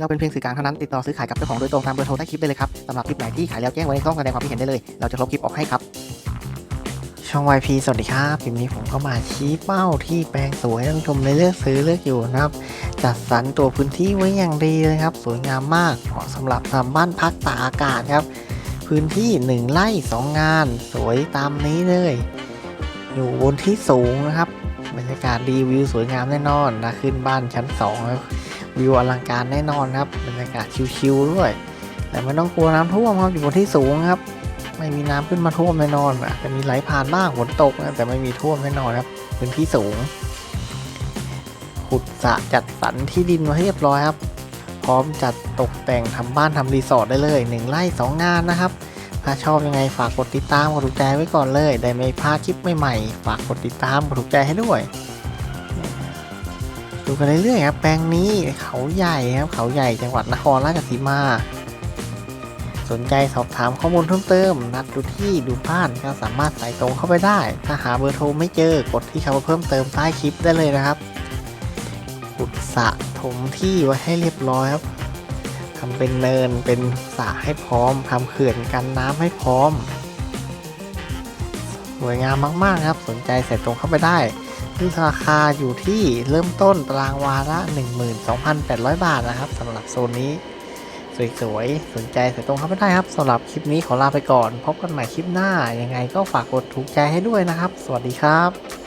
เราเป็นเพียงสื่อกลางเท่านั้นติดต่อซื้อขายกับเจ้าของโดยตรงตามเบอร์โทรใต้คลิปได้เลยครับสำหรับคลิปไหนที่ขายแล้วแจ้งไว้ในช่องแสดงความคิดเห็นได้เลย เราจะลบคลิปออกให้ครับ ช่อง YP สวัสดีครับคลิปนี้ผมก็มาชี้เป้าที่แปลงสวยท่านผู้ชมในเลือกซื้อเลือกอยู่นะครับ จัดสรรตัวพื้นที่ไว้อย่างดีเลยครับ สวยงามมากเหมาะสำหรับทำบ้านพักตากอากาศครับ พื้นที่ 1ไร่2 งาน สวยตามนี้เลย อยู่บนที่สูงนะครับบรรยากาศดีวิวสวยงามแน่นอนนะขึ้นบ้านชั้น2แล้ว วิวอลังการแน่นอนครับบรรยากาศชิลๆด้วย แต่ไม่ต้องกลัวน้ำท่วมครับอยู่บนที่สูงครับ ไม่มีน้ำขึ้นมาท่วมแน่นอนอาจจะมีไหลผ่านบ้างฝนตกนะแต่ไม่มีท่วมแน่นอนครับพื้นที่สูง ขุดสระจัดสรรที่ดินมาให้เรียบร้อยครับ พร้อมจัดตกแต่งทำบ้านทำรีสอร์ทได้เลยหนึ่งไร่สองงานนะครับถ้าชอบยังไงฝากกดติดตามกดถูกใจไว้ก่อนเลย ได้ไม่พลาดคลิปใหม่ๆ ฝากกดติดตามกดถูกใจให้ด้วย ดูกันเรื่อยๆครับ แปลงนี้เขาใหญ่ครับ เขาใหญ่จังหวัดนครราชสีมา สนใจสอบถามข้อมูลเพิ่มเติม นัดดูที่ดูบ้านก็สามารถสายตรงเข้าไปได้ ถ้าหาเบอร์โทรไม่เจอกดที่คำว่าเพิ่มเติมใต้คลิปได้เลยนะครับขุดสระถมที่ไว้ให้เรียบร้อยครับทำเป็นเนินเป็นสระให้พร้อมทำเขื่อนกันน้ำให้พร้อมสวยงามมากๆครับ สนใจใส่ตรงเข้าไปได้ ซึ่งราคาอยู่ที่เริ่มต้นตารางวาละ 12,800 บาทนะครับสำหรับโซนนี้ สวยๆ สนใจใส่ตรงเข้าไปได้ครับสำหรับคลิปนี้ขอลาไปก่อน พบกันใหม่คลิปหน้า ยังไงก็ฝากกดถูกใจให้ด้วยนะครับ สวัสดีครับ